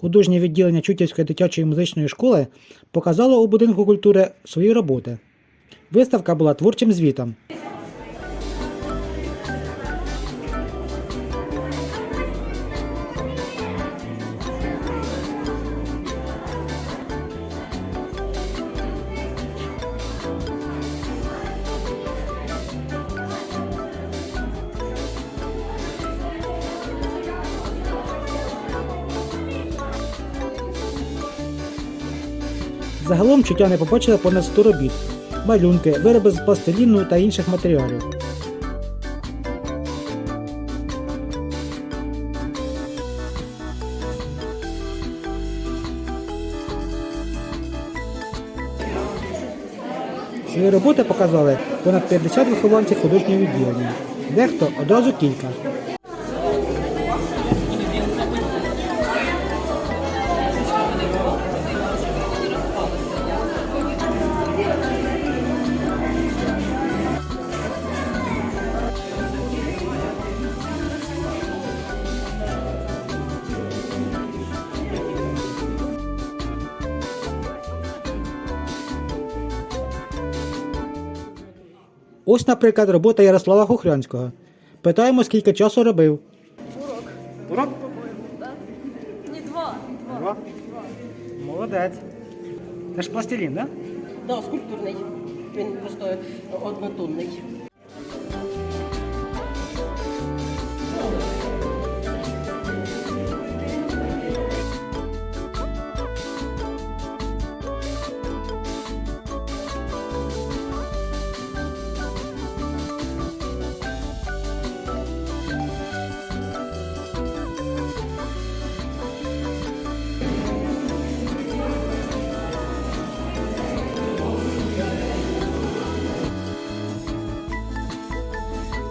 Художнє відділення Чутівської дитячої музичної школи показало у будинку культури свої роботи. Виставка була творчим звітом. Загалом чутяни побачили понад 100 робіт, малюнки, вироби з пластиліну та інших матеріалів. Свої роботи показали понад 50 вихованців художнього відділення, дехто одразу кілька. Ось, наприклад, робота Ярослава Хухрянського. Питаємо, скільки часу робив. Урок? Ні, два. Два. Молодець. Це ж пластилін, так? Да, скульптурний. Він просто однотонний.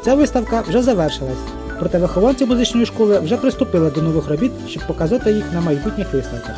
Ця виставка вже завершилась. Проте вихованці музичної школи вже приступили до нових робіт, щоб показати їх на майбутніх виставках.